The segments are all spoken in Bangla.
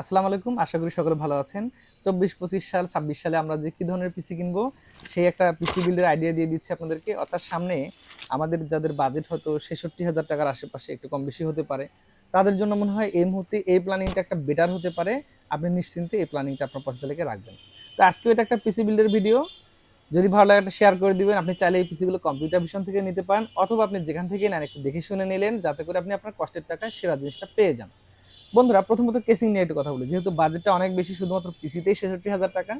আসসালামু আলাইকুম, আশা করি সকলে ভালো আছেন। চব্বিশ, পঁচিশ সাল, ছাব্বিশ সালে আমরা যে কী ধরনের পিসি কিনবো, সেই একটা পিসি বিল্ডের আইডিয়া দিয়ে দিচ্ছি আপনাদেরকে। অর্থাৎ সামনে আমাদের যাদের বাজেট হয়তো ছেষট্টি হাজার টাকার আশেপাশে একটু কম বেশি হতে পারে, তাদের জন্য মনে হয় এই মুহূর্তে এই প্ল্যানিংটা একটা বেটার হতে পারে। আপনি নিশ্চিন্তে এই প্ল্যানিংটা আপনার পছন্দ লেগে রাখবেন। তো আজকে এটা একটা পিসি বিল্ডের ভিডিও যদি ভালো লাগে একটা শেয়ার করে দিবেন, আপনি চাইলে এই পিসিগুলো কম্পিউটার ভিশন থেকে নিতে পারেন, অথবা আপনি যেখান থেকে নেন একটু দেখে শুনে নিলেন, যাতে করে আপনি আপনার কষ্টের টাকায় সেরা জিনিসটা পেয়ে যান। বন্ধুরা, প্রথমত কেসিং নিয়ে একটু কথা বলি। যেহেতু বাজেটটা অনেক বেশি, শুধুমাত্র পিসিতেই ছেষট্টি হাজার টাকা।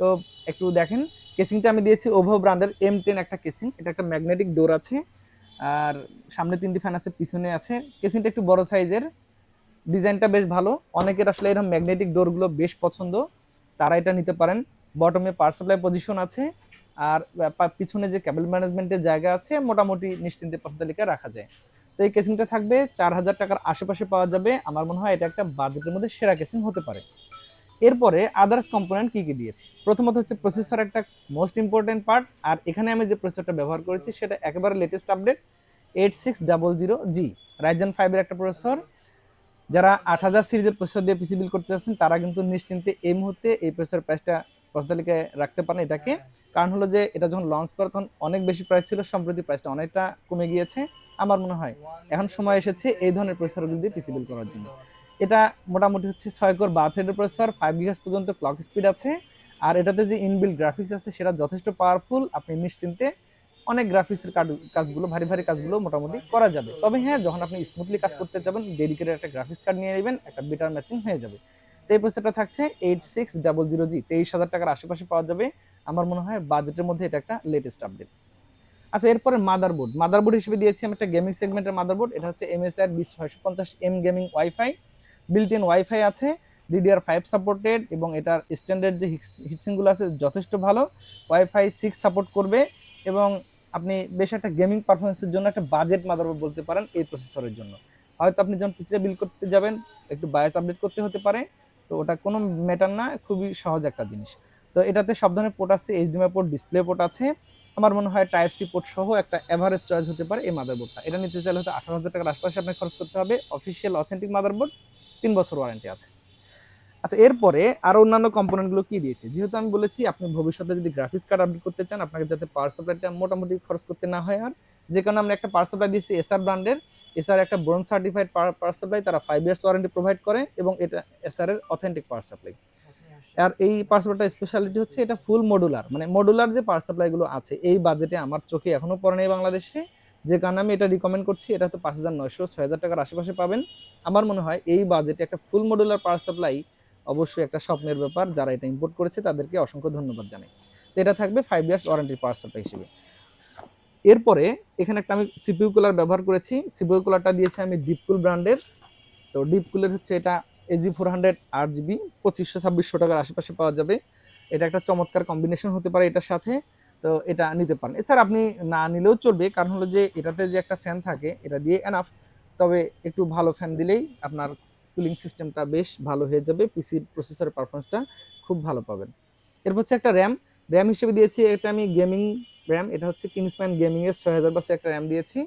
তো একটু দেখেন কেসিংটা আমি দিয়েছি ওভো ব্র্যান্ডের এম টেন একটা কেসিং এটা একটা ম্যাগনেটিক ডোর আছে। আর সামনে তিনটি ফ্যান আছে, পিছনে আছে। কেসিংটা একটু বড় সাইজের ডিজাইনটা বেশ ভালো। অনেকের আসলে এরকম ম্যাগনেটিক ডোরগুলো বেশ পছন্দ। তারা এটা নিতে পারেন। বটমে পাওয়ার সাপ্লাই পজিশন আছে। আর পিছনে যে ক্যাবেল ম্যানেজমেন্টের জায়গা আছে, মোটামুটি নিশ্চিন্তে পছন্দ রাখা যায়। তো এই কেসিংটা থাকবে চার হাজার টাকার আশেপাশে পাওয়া যাবে। আমার মনে হয় এটা একটা বাজেটের মধ্যে সেরা কেসিং হতে পারে। এরপরে আদার্স কম্পোনেন্ট কী কী দিয়েছি? প্রথমত হচ্ছে প্রসেসর একটা মোস্ট ইম্পর্টেন্ট পার্ট আর এখানে আমি যে প্রসেসরটা ব্যবহার করেছি সেটা একেবারে latest update eight six double zero G Ryzen ফাইভের একটা প্রসেসর যারা আট হাজার সিরিজের প্রসেসর দিয়ে পিসি বিল করতে চাচ্ছেন তারা কিন্তু নিশ্চিন্তে এই মুহূর্তে এই প্রসেসর প্রাইসটা তালিকায় রাখতে পারেন এটাকে। কারণ হলো যে, এটা যখন লঞ্চ করে, তখন অনেক বেশি প্রাইস ছিল, সম্প্রতি প্রাইসটা অনেকটা কমে গিয়েছে, আমার মনে হয়। এখন সময় এসেছে এই ধরনের প্রসেসরগুলো দিয়ে পিসি বিল করার জন্য। এটা মোটামুটি হচ্ছে ছয় কোর বা থ্রেডের প্রসেসর ফাইভ গিগাস পর্যন্ত ক্লক স্পিড আছে, আর এটাতে যে ইনবিল গ্রাফিক্স আছে, সেটা যথেষ্ট পাওয়ারফুল আপনি নিশ্চিন্তে অনেক গ্রাফিক্সের কাজগুলো, ভারী ভারী কাজগুলো মোটামুটি করা যাবে। তবে হ্যাঁ যখন আপনি স্মুথলি কাজ করতে যাবেন ডেডিকেটেড একটা গ্রাফিক্স কার্ড নিয়ে নেবেন, একটা বেটার ম্যাচিং হয়ে যাবে। তো এই প্রসেসরটা থাকছে eight six double zero G তেইশ হাজার টাকার আশেপাশে পাওয়া যাবে। আমার মনে হয় বাজেটের মধ্যে এটা একটা লেটেস্ট আপডেট আচ্ছা এরপরে মাদারবোর্ড মাদারবোর্ড হিসেবে দিয়েছি আমি একটা গেমিং সেগমেন্টের মাদারবোর্ড এটা হচ্ছে এমএসআর বিশ ছয়শো পঞ্চাশ M gaming wifi built in wifi আছে ডিডিআর ফাইভ সাপোর্টেড এবং এটার স্ট্যান্ডার্ড যে হিটসিংগুলো আছে, যথেষ্ট ভালো। ওয়াইফাই সিক্স সাপোর্ট করবে এবং আপনি বেশ একটা গেমিং পারফরমেন্সের জন্য একটা বাজেট মাদারবোর্ড বলতে পারেন এই প্রসেসরের জন্য। হয়তো আপনি যখন পিসিটা বিল করতে যাবেন, একটু বায়াস আপডেট করতে হতে পারে। তো ওটা কোনো ম্যাটার না, খুবই সহজ একটা জিনিস। তো এটাতে সব ধরনের পোর্ট আছে এইচডিএমআই পোর্ট ডিসপ্লে পোর্ট আছে। আমার মনে হয় টাইপ সি পোর্ট সহ একটা এভারেজ চয়েস হতে পারে এই মাদারবোর্ডটা এটা নিতে চাইলে হয়তো আঠারো হাজার টাকার আশপাশে আপনাকে খরচ করতে হবে। অফিসিয়াল অথেন্টিক মাদারবোর্ড তিন বছর ওয়ারেন্টি আছে। আচ্ছা এরপরে আরও অন্যান্য কম্পোনেন্টগুলো কি দিয়েছে? যেহেতু আমি বলেছি আপনি ভবিষ্যতে যদি গ্রাফিক্স কার্ড আপডেট করতে চান, আপনাকে যাতে পাওয়ার সাপ্লাইটা মোটামুটি খরচ করতে না হয় আর। যে কারণে আমরা একটা পাওয়ার সাপ্লাই দিয়েছি এসআর ব্র্যান্ডের এসআর একটা ব্রোন সার্টিফাইড পাওয়ার সাপ্লাই তারা ফাইভ ইয়ার্স ওয়ারেন্টি প্রোভাইড করে এবং এটা এসআর এর অথেন্টিক পাওয়ার সাপ্লাই আর এই পাওয়ার সাপ্লাইটা স্পেশালিটি হচ্ছে এটা ফুল মডুলার মানে মডুলার যে পাওয়ার সাপ্লাইগুলো আছে, এই বাজেটে আমার চোখে এখনও পড়ে নেই বাংলাদেশে। যে কারণে আমি এটা রিকমেন্ড করছি, এটা তো পাঁচ হাজার নয়শো, ছয় হাজার টাকার আশেপাশে পাবেন। আমার মনে হয় এই বাজেটে একটা ফুল মডুলার পাওয়ার সাপ্লাই অবশ্যই একটা স্বপ্নের ব্যাপার। যারা এটা ইম্পোর্ট করেছে, তাদেরকে অসংখ্য ধন্যবাদ জানাই। তো এটা থাকবে five years warranty power supply হিসেবে। এরপরে এখানে একটা আমি সিপিউ কুলার ব্যবহার করেছি। সিপিউ কুলারটা দিয়েছি আমি ডিপকুল ব্র্যান্ডের তো ডিপকুলের হচ্ছে এটা এজি ফোর হান্ড্রেড আট জিবি পঁচিশশো, ছাব্বিশশো টাকার আশেপাশে পাওয়া যাবে। এটা একটা চমৎকার কম্বিনেশন হতে পারে এটার সাথে। তো এটা নিতে পারেন। এছাড়া আপনি না নিলেও চলবে। কারণ হলো যে এটাতে যে একটা ফ্যান থাকে, এটা দিয়ে এনাফ তবে একটু ভালো ফ্যান দিলেই আপনার কুলিং সিস্টেমটা বেশ ভালো হয়ে যাবে পিসির প্রসেসরের পারফরমেন্সটা খুব ভালো পাবেন। এরপর হচ্ছে একটা র্যাম র্যাম হিসেবে দিয়েছি, এটা আমি গেমিং র্যাম এটা হচ্ছে কিংসম্যান গেমিংয়ের ছয় হাজার বাসে একটা র্যাম দিয়েছি।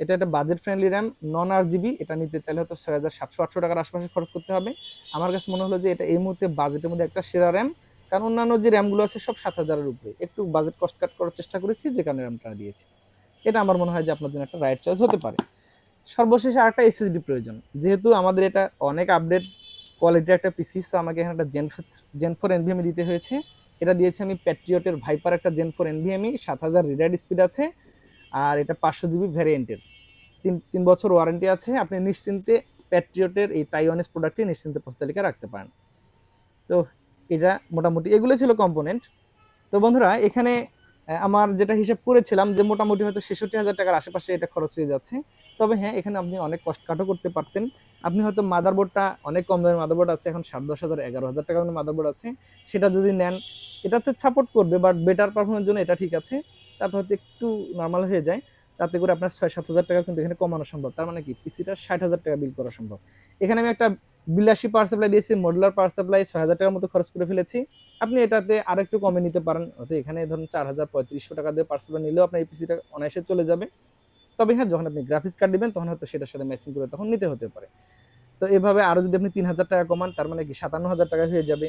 এটা একটা budget friendly RAM non RGB এটা নিতে চাইলে হয়তো ছয় হাজার সাতশো আটশো টাকার আশপাশে খরচ করতে হবে। আমার কাছে মনে হলো যে এটা এই মুহূর্তে বাজেটের মধ্যে একটা সেরা র্যাম কারণ অন্যান্য যে র্যামগুলো আছে সব সাত হাজারের উপরে। একটু বাজেট কস্ট কাট করার চেষ্টা করেছি, যে কারণে র্যামটা দিয়েছি। এটা আমার মনে হয় যে আপনার জন্য একটা রাইট চয়েস হতে পারে। সর্বশেষ আর একটা এসএসডি প্রয়োজন। যেহেতু আমাদের এটা অনেক আপডেট কোয়ালিটির একটা পিসি সো আমাকে এখানে একটা জেন জেন ফোর এনভিএমি দিতে হয়েছে। এটা দিয়েছি আমি প্যাট্রিয়টের ভাইপার একটা জেন ফোর এনভিএমি সাত হাজার রিডাইড স্পিড আছে, আর এটা পাঁচশো জিবি ভ্যারিয়েন্টের তিন তিন বছর ওয়ারেন্টি আছে, আপনি নিশ্চিন্তে প্যাট্রিয়টের এই তাইওয়ানিস প্রোডাক্টটি নিশ্চিন্তে তালিকা রাখতে পারেন। তো এটা মোটামুটি, এগুলো ছিল কম্পোনেন্ট তো বন্ধুরা, এখানে আমার যেটা হিসাব করেছিলাম যে মোটামুটি হয়তো ছেষট্টি হাজার টাকার আশেপাশে এটা খরচ হয়ে যাচ্ছে। তবে হ্যাঁ এখানে আপনি অনেক কষ্ট কাটও করতে পারতেন। আপনি হয়তো মাদারবোর্ডটা অনেক কম দামের মাদারবোর্ড আছে, এখন সাত দশ হাজার, এগারো হাজার টাকার মাদারবোর্ড আছে। সেটা যদি নেন, এটাতে সাপোর্ট করবে বাট বেটার পারফরমেন্সের জন্য এটা ঠিক আছে। তাতে হয়তো একটু নর্মাল হয়ে যায়। তাতে করে আপনার ছয় সাত হাজার টাকা কিন্তু এখানে কমানো সম্ভব। তার মানে কি? পিসিটা ষাট হাজার টাকা বিল করা সম্ভব। এখানে আমি একটা বিলাসী পাওয়ার সাপ্লাই দিয়েছি মডুলার পাওয়ার সাপ্লাই ছয় হাজার টাকার মতো খরচ করে ফেলেছি। আপনি এটাতে আর একটু কমে নিতে পারেন। হয়তো এখানে ধরুন চার হাজার পঁয়ত্রিশশো টাকা দিয়ে পাওয়ার সাপ্লাই নিলেও আপনার এই পিসিটা অনায়াসে চলে যাবে। তবে হ্যাঁ যখন আপনি গ্রাফিক্স কার্ড দিবেন, তখন হয়তো সেটার সাথে ম্যাচিং করে তখন নিতে হতে পারে। তো এভাবে আরও যদি আপনি তিন হাজার টাকা কমান, তার মানে কি সাতান্ন হাজার টাকা হয়ে যাবে।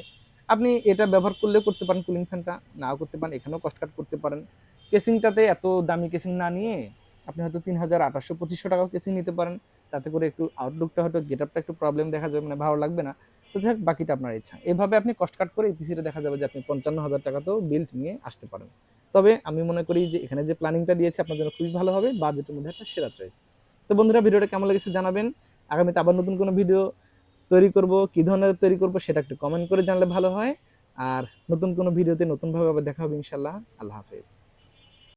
আপনি এটা ব্যবহার করলেও করতে পারেন কুলিং ফ্যানটা নাও করতে পারেন, এখানেও কস্ট কাট করতে পারেন। কেসিংটাতে এত দামি কেসিং না নিয়ে আপনি হয়তো তিন হাজার আঠাশশো পঁচিশশো টাকাও কেসিং নিতে পারেন। তাতে করে একটু আউটলুকটা হয়তো গেট আপটা একটু প্রবলেম দেখা যাবে মানে ভালো লাগবে না। তো যাই হোক, বাকিটা আপনার ইচ্ছা। এভাবে আপনি কস্ট কাট করে পিসিটা দেখা যাবে যে আপনি পঞ্চান্ন হাজার টাকা টাকাতেও বিল্ড নিয়ে আসতে পারেন। তবে আমি মনে করি যে এখানে যে প্ল্যানিংটা দিয়েছে আপনার জন্য খুবই ভালো হবে বাজেটের মধ্যে একটা সেরা চয়েস তো বন্ধুরা ভিডিওটা কেমন লেগেছে জানাবেন। আগামীতে আবার নতুন কোনো ভিডিও তৈরি করব কী ধরনের তৈরি করব সেটা একটু কমেন্ট করে জানলে ভালো হয়। আর নতুন কোনো ভিডিওতে নতুনভাবে আবার দেখা হবে ইনশাল্লাহ আল্লাহ হাফেজ।